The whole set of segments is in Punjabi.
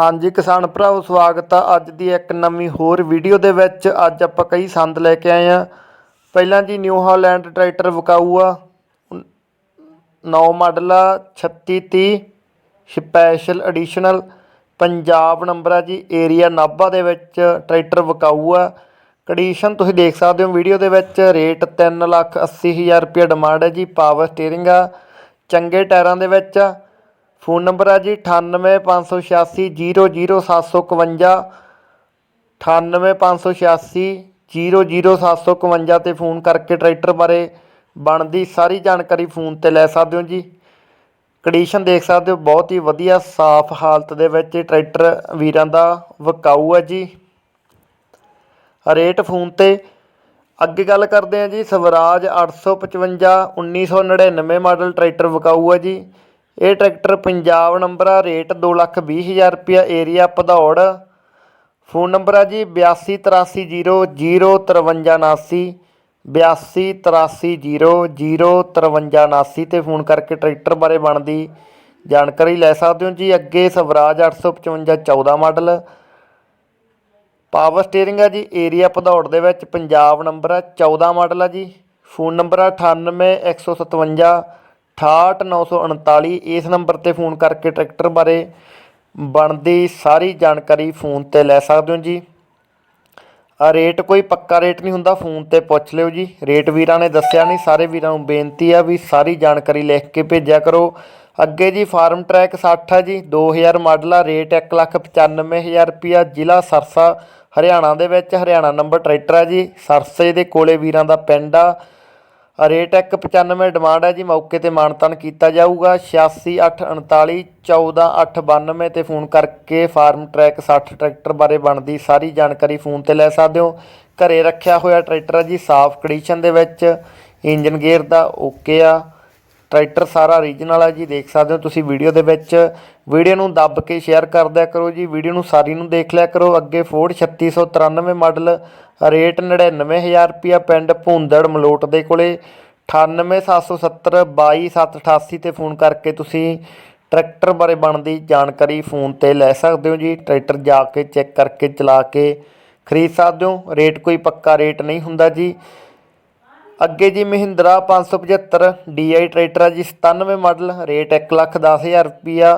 ਹਾਂਜੀ, ਕਿਸਾਨ ਭਰਾਓ ਸਵਾਗਤ ਆ ਅੱਜ ਦੀ ਇੱਕ ਨਵੀਂ ਹੋਰ ਵੀਡੀਓ ਦੇ ਵਿੱਚ। ਅੱਜ ਆਪਾਂ ਕਈ ਸੰਦ ਲੈ ਕੇ ਆਏ ਆ। ਪਹਿਲਾਂ ਜੀ ਨਿਊ ਹਾਲੈਂਡ ਟਰੈਕਟਰ ਵਿਕਾਊ ਆ ਨੌ ਮਾਡਲ ਆ 3630 ਸਪੈਸ਼ਲ ਐਡੀਸ਼ਨਲ ਪੰਜਾਬ ਨੰਬਰ ਆ ਜੀ ਏਰੀਆ ਨਾਭਾ ਦੇ ਵਿੱਚ ਟਰੈਕਟਰ ਵਿਕਾਊ ਆ ਕੰਡੀਸ਼ਨ ਤੁਸੀਂ ਦੇਖ ਸਕਦੇ ਹੋ ਵੀਡੀਓ ਦੇ ਵਿੱਚ ਰੇਟ 3 ਲੱਖ 80 ਹਜ਼ਾਰ ਰੁਪਏ ਡਿਮਾਂਡ ਹੈ ਜੀ ਪਾਵਰ ਸਟੀਅਰਿੰਗ ਆ। ਚੰਗੇ ਟਾਇਰਾਂ ਦੇ ਵਿੱਚ ਆ। ਫੋਨ ਨੰਬਰ ਹੈ ਜੀ 9858800751 9858800751 ਤੇ ਫੋਨ ਕਰਕੇ ਟਰੈਕਟਰ ਬਾਰੇ ਬਣਦੀ ਸਾਰੀ ਜਾਣਕਾਰੀ ਫੋਨ ਤੇ ਲੈ ਸਕਦੇ ਹੋ ਜੀ। ਕੰਡੀਸ਼ਨ ਦੇਖ ਸਕਦੇ ਹੋ, ਬਹੁਤ ਹੀ ਵਧੀਆ, ਸਾਫ਼ ਹਾਲਤ ਦੇ ਵਿੱਚ ਇਹ ਟਰੈਕਟਰ ਵੀਰਾਂ ਦਾ ਵਿਕਾਊ ਹੈ ਜੀ। ਰੇਟ ਫੋਨ ਤੇ ਅੱਗੇ ਗੱਲ ਕਰਦੇ ਹਾਂ ਜੀ, ਸਵਰਾਜ 855 1999 ਮਾਡਲ ਟਰੈਕਟਰ ਵਿਕਾਊ ਹੈ ਜੀ। ਇਹ ਟਰੈਕਟਰ ਪੰਜਾਬ ਨੰਬਰ ਆ ਰੇਟ ਦੋ ਲੱਖ ਵੀਹ ਹਜ਼ਾਰ ਰੁਪਇਆ, ਏਰੀਆ ਭਦੌੜ। ਫੋਨ ਨੰਬਰ ਆ ਜੀ 8283005379 8283005379 ਤੇ ਫੋਨ ਕਰਕੇ ਟਰੈਕਟਰ ਬਾਰੇ ਬਣਦੀ ਜਾਣਕਾਰੀ ਲੈ ਸਕਦੇ ਹੋ ਜੀ ਅੱਗੇ ਸਵਰਾਜ 855 14 ਮਾਡਲ। ਪਾਵਰ ਸਟੀਅਰਿੰਗ ਆ ਜੀ ਏਰੀਆ ਭਦੌੜ ਦੇ ਵਿੱਚ ਪੰਜਾਬ ਨੰਬਰ ਆ 14 ਮਾਡਲ ਆ ਜੀ। ਫੋਨ ਨੰਬਰ ਆ 98157 68939 ਇਸ ਨੰਬਰ ਤੇ ਫੋਨ ਕਰਕੇ ਟਰੈਕਟਰ ਬਾਰੇ ਬਣਦੀ ਸਾਰੀ ਜਾਣਕਾਰੀ ਫੋਨ ਤੇ ਲੈ ਸਕਦੇ ਹੋ ਜੀ। ਆ ਰੇਟ ਕੋਈ ਪੱਕਾ ਰੇਟ ਨਹੀਂ ਹੁੰਦਾ, ਫੋਨ ਤੇ ਪੁੱਛ ਲਿਓ ਜੀ। ਰੇਟ ਵੀਰਾਂ ਨੇ ਦੱਸਿਆ ਨਹੀਂ, ਸਾਰੇ ਵੀਰਾਂ ਨੂੰ ਬੇਨਤੀ ਆ ਵੀ ਸਾਰੀ ਜਾਣਕਾਰੀ ਲਿਖ ਕੇ ਭੇਜਿਆ ਕਰੋ। ਅੱਗੇ ਜੀ ਫਾਰਮ ਟਰੈਕ 60 ਆ ਜੀ 2000 ਮਾਡਲ ਆ, ਰੇਟ 195000 ਰੁਪਿਆ ਜ਼ਿਲ੍ਹਾ ਸਰਸਾ, ਹਰਿਆਣਾ ਦੇ ਵਿੱਚ, ਹਰਿਆਣਾ ਨੰਬਰ ਟਰੈਕਟਰ ਆ ਜੀ। ਸਰਸੇ ਦੇ ਕੋਲੇ ਵੀਰਾਂ ਦਾ ਪਿੰਡ ਆ ਰੇਟ 195 ਡਿਮਾਂਡ ਹੈ ਜੀ, ਮੌਕੇ ਤੇ ਮਾਨਤਨ ਕੀਤਾ ਜਾਊਗਾ। 8689 14892 ਤੇ ਫੋਨ ਕਰਕੇ ਫਾਰਮ ਟਰੈਕ 60 ਟਰੈਕਟਰ ਬਾਰੇ ਬਣਦੀ ਸਾਰੀ ਜਾਣਕਾਰੀ ਫੋਨ ਤੇ ਲੈ ਸਕਦੇ ਹੋ। ਘਰੇ ਰੱਖਿਆ ਹੋਇਆ ਟਰੈਕਟਰ ਹੈ ਜੀ, ਸਾਫ਼ ਕੰਡੀਸ਼ਨ ਦੇ ਵਿੱਚ। ਇੰਜਨ ਗੇਅਰ ਦਾ ਓਕੇ ਆ। ਟਰੈਕਟਰ ਸਾਰਾ ਰੀਜਨਲ ਆ ਜੀ, ਦੇਖ ਸਕਦੇ ਹੋ ਤੁਸੀਂ ਵੀਡੀਓ ਦੇ ਵਿੱਚ। ਵੀਡੀਓ ਨੂੰ ਦੱਬ ਕੇ ਸ਼ੇਅਰ ਕਰ ਦਿਆ ਕਰੋ ਜੀ, ਵੀਡੀਓ ਨੂੰ ਸਾਰੀ ਨੂੰ ਦੇਖ ਲਿਆ ਕਰੋ। ਅੱਗੇ ਫੋਰਡ 3693 ਮਾਡਲ ਰੇਟ 99000 ਰੁਪਿਆ ਪਿੰਡ ਭੁੰਦੜ ਮਲੋਟ ਦੇ ਕੋਲੇ। 98770 22788 ਤੇ ਫੋਨ ਕਰਕੇ ਤੁਸੀਂ ਟਰੈਕਟਰ ਬਾਰੇ ਬਣਦੀ ਜਾਣਕਾਰੀ ਫੋਨ ਤੇ ਲੈ ਸਕਦੇ ਹੋ ਜੀ। ਟਰੈਕਟਰ ਜਾ ਕੇ ਚੈੱਕ ਕਰਕੇ ਚਲਾ ਕੇ ਖਰੀਦ ਸਕਦੇ ਹੋ। ਰੇਟ ਕੋਈ ਪੱਕਾ ਰੇਟ ਨਹੀਂ ਹੁੰਦਾ ਜੀ। ਅੱਗੇ ਜੀ ਮਹਿੰਦਰਾ 575 DI ਟਰੈਕਟਰ ਆ ਜੀ 97 ਮਾਡਲ, ਰੇਟ 110000 ਰੁਪਿਆ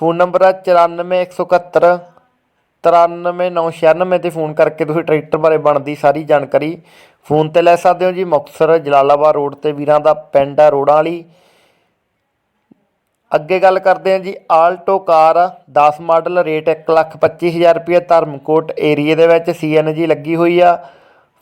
ਫੋਨ ਨੰਬਰ ਆ 94171 93996 ਤੇ ਫੋਨ ਕਰਕੇ ਤੁਸੀਂ ਟਰੈਕਟਰ ਬਾਰੇ ਬਣਦੀ ਸਾਰੀ ਜਾਣਕਾਰੀ। ਫੋਨ ਤੇ ਲੈ ਸਕਦੇ ਹੋ ਜੀ ਮੁਕਤਸਰ ਜਲਾਲਾਬਾਦ ਰੋਡ ਤੇ ਵੀਰਾਂ ਦਾ ਪਿੰਡ ਆ ਰੋੜਾਂ ਵਾਲੀ। ਅੱਗੇ ਗੱਲ ਕਰਦੇ ਹਾਂ ਜੀ ਆਲਟੋ ਕਾਰ 10 ਮਾਡਲ, ਰੇਟ 125000 ਰੁਪਏ ਧਰਮਕੋਟ ਏਰੀਏ ਦੇ ਵਿੱਚ, ਸੀਐਨਜੀ ਲੱਗੀ ਹੋਈ ਆ।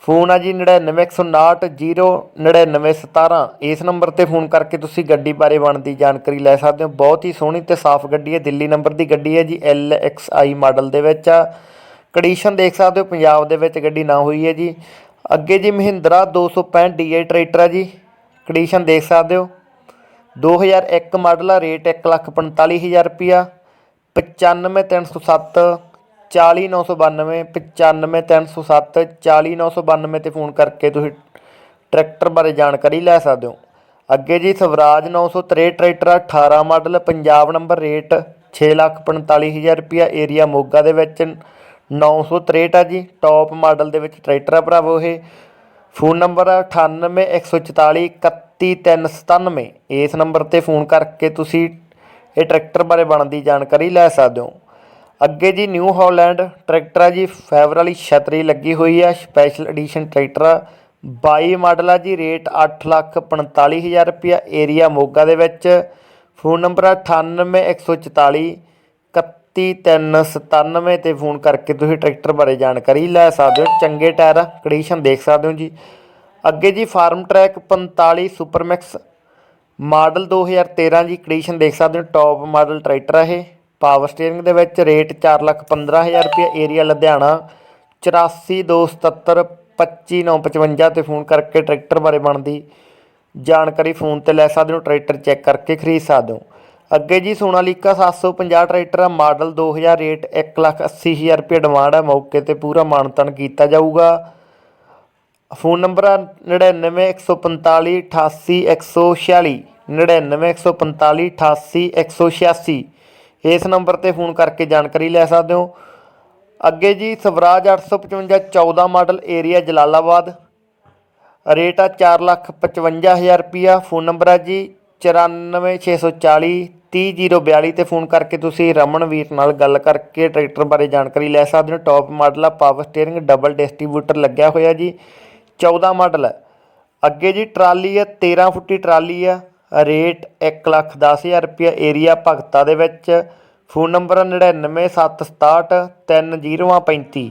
ਫੋਨ ਆ ਜੀ 99109917 ਇਸ ਨੰਬਰ ਤੇ ਫੋਨ ਕਰਕੇ ਤੁਸੀਂ ਗੱਡੀ ਬਾਰੇ ਬਣਦੀ ਜਾਣਕਾਰੀ ਲੈ ਸਕਦੇ ਹੋ। ਬਹੁਤ ਹੀ ਸੋਹਣੀ ਤੇ ਸਾਫ਼ ਗੱਡੀ ਹੈ। ਦਿੱਲੀ ਨੰਬਰ ਦੀ ਗੱਡੀ ਹੈ ਜੀ LXI ਮਾਡਲ ਦੇ ਵਿੱਚ। ਆ ਕੰਡੀਸ਼ਨ ਦੇਖ ਸਕਦੇ ਹੋ, ਪੰਜਾਬ ਦੇ ਵਿੱਚ ਗੱਡੀ ਨਾ ਹੋਈ ਹੈ ਜੀ। ਅੱਗੇ ਜੀ ਮਹਿੰਦਰਾ 265 DI ਟਰੈਕਟਰ ਆ ਜੀ। ਕੰਡੀਸ਼ਨ ਦੇਖ ਸਕਦੇ ਹੋ। 2001 ਮਾਡਲ ਆ, ਰੇਟ 145000 ਰੁਪਿਆ 95307 40992 95307 40992 ਤੇ ਫੋਨ ਕਰਕੇ ਤੁਸੀਂ ਟਰੈਕਟਰ ਬਾਰੇ ਜਾਣਕਾਰੀ ਲੈ ਸਕਦੇ ਹੋ। ਅੱਗੇ ਜੀ ਸਵਰਾਜ 963 ਟਰੈਕਟਰ ਆ 18 ਮਾਡਲ, ਪੰਜਾਬ ਨੰਬਰ ਰੇਟ 645000 ਰੁਪਿਆ ਏਰੀਆ ਮੋਗਾ ਦੇ ਵਿੱਚ 963 ਆ ਜੀ, ਟੌਪ ਮਾਡਲ ਦੇ ਵਿੱਚ ਟਰੈਕਟਰ ਆ ਭਰਾਵੋ ਇਹ। ਫੋਨ ਨੰਬਰ ਆ 98144 31397 ਇਸ ਨੰਬਰ ਤੇ ਫੋਨ ਕਰਕੇ ਤੁਸੀਂ ਇਹ ਟਰੈਕਟਰ ਬਾਰੇ ਬਣਦੀ ਜਾਣਕਾਰੀ ਲੈ ਸਕਦੇ ਹੋ। ਅੱਗੇ ਜੀ ਨਿਊ ਹਾਲੈਂਡ ਟਰੈਕਟਰ ਆ ਜੀ ਫੈਵਰ ਵਾਲੀ ਛਤਰੀ ਲੱਗੀ ਹੋਈ ਆ ਸਪੈਸ਼ਲ ਐਡੀਸ਼ਨ ਟਰੈਕਟਰ ਆ। 22 ਮਾਡਲ ਆ ਜੀ, ਰੇਟ 845000 ਰੁਪਿਆ ਏਰੀਆ ਮੋਗਾ ਦੇ ਵਿੱਚ। ਫੋਨ ਨੰਬਰ ਆ 98144 31397 ਤੇ ਫੋਨ ਕਰਕੇ ਤੁਸੀਂ ਟਰੈਕਟਰ ਬਾਰੇ ਜਾਣਕਾਰੀ ਲੈ ਸਕਦੇ ਹੋ। ਚੰਗੇ ਟਾਇਰ ਕੰਡੀਸ਼ਨ ਦੇਖ ਸਕਦੇ ਹੋ ਜੀ। ਅੱਗੇ ਜੀ ਫਾਰਮ ਟਰੈਕ 45 ਸੁਪਰਮੈਕਸ, ਮਾਡਲ 2013 ਜੀ ਕੰਡੀਸ਼ਨ ਦੇਖ ਸਕਦੇ ਹੋ ਟੌਪ ਮਾਡਲ ਟਰੈਕਟਰ ਆ ਇਹ। ਪਾਵਰ ਸਟੀਅਰਿੰਗ ਦੇ ਵਿੱਚ ਰੇਟ 415000 ਰੁਪਏ, ਏਰੀਆ ਲੁਧਿਆਣਾ 8427 25955 ਤੇ ਫੋਨ ਕਰਕੇ ਟਰੈਕਟਰ ਬਾਰੇ ਬਣਦੀ ਜਾਣਕਾਰੀ ਫੋਨ ਤੇ ਲੈ ਸਕਦੇ ਹੋ, ਟਰੈਕਟਰ ਚੈੱਕ ਕਰਕੇ ਖਰੀਦ ਸਕਦੇ ਹੋ। ਅੱਗੇ ਜੀ ਸੋਨਾਲੀਕਾ 750 ਟਰੈਕਟਰ ਆ, ਮਾਡਲ 2000 ਰੇਟ 180000 ਰੁਪਏ ਡਿਮਾਂਡ ਹੈ ਮੌਕੇ ਤੇ ਪੂਰਾ ਮਾਨਤਨ ਕੀਤਾ ਜਾਊਗਾ। ਫੋਨ ਨੰਬਰ ਆ 99145 88146 99145 88146 ਇਸ ਨੰਬਰ ਤੇ ਫੋਨ ਕਰਕੇ ਜਾਣਕਾਰੀ ਲੈ ਸਕਦੇ ਹੋ। ਅੱਗੇ ਜੀ, Swaraj 855 14 model area Jalalabad. Rate ਆ ਚਾਰ ਲੱਖ ਪਚਵੰਜਾ ਹਜ਼ਾਰ ਰੁਪਿਆ ਫੋਨ ਨੰਬਰ ਆ ਜੀ, ਚੁਰਾਨਵੇਂ ਛੇ ਸੌ ਚਾਲੀ, ਤੀਹ ਜੀਰੋ ਬਿਆਲੀ 'ਤੇ ਫੋਨ ਕਰਕੇ ਤੁਸੀਂ ਰਮਨਵੀਰ ਨਾਲ ਗੱਲ ਕਰਕੇ ਟਰੈਕਟਰ ਬਾਰੇ ਜਾਣਕਾਰੀ ਲੈ ਸਕਦੇ ਹੋ। ਟੌਪ ਮਾਡਲ ਆ, ਪਾਵਰ ਸਟੀਅਰਿੰਗ, ਡਬਲ ਡਿਸਟ੍ਰੀਬਿਊਟਰ ਲੱਗਿਆ ਹੋਇਆ ਜੀ। 14 ਮਾਡਲ ਹੈ ਅੱਗੇ ਜੀ, ਟਰਾਲੀ ਆ 13 ਫੁੱਟੀ ਟਰਾਲੀ ਆ। ਰੇਟ ਇੱਕ ਲੱਖ ਦਸ ਹਜ਼ਾਰ ਰੁਪਇਆ ਏਰੀਆ ਭਗਤਾ ਦੇ ਵਿੱਚ। ਫੋਨ ਨੰਬਰ 99767 3035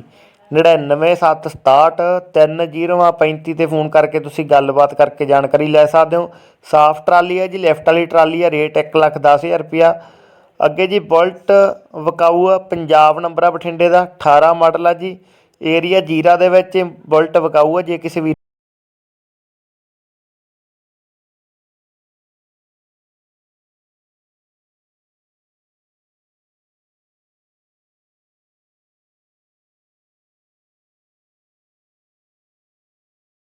99767 3035 ਤੇ ਫੋਨ ਕਰਕੇ ਤੁਸੀਂ ਗੱਲਬਾਤ ਕਰਕੇ ਜਾਣਕਾਰੀ ਲੈ ਸਕਦੇ ਹੋ। ਸਾਫ਼ ਟਰਾਲੀ ਹੈ ਜੀ, ਲੈਫਟ ਵਾਲੀ ਟਰਾਲੀ ਹੈ, ਰੇਟ 1 ਲੱਖ ਦਸ ਹਜ਼ਾਰ ਰੁਪਿਆ ਅੱਗੇ ਜੀ ਬੁਲਟ ਵਿਕਾਊ ਆ, ਪੰਜਾਬ ਨੰਬਰ ਆ ਬਠਿੰਡੇ ਦਾ 18 ਮਾਡਲ ਆ ਜੀ। ਏਰੀਆ ਜੀਰਾ ਦੇ ਵਿੱਚ ਬੁਲਟ ਵਿਕਾਊ ਆ, ਜੇ ਕਿਸੇ ਵੀ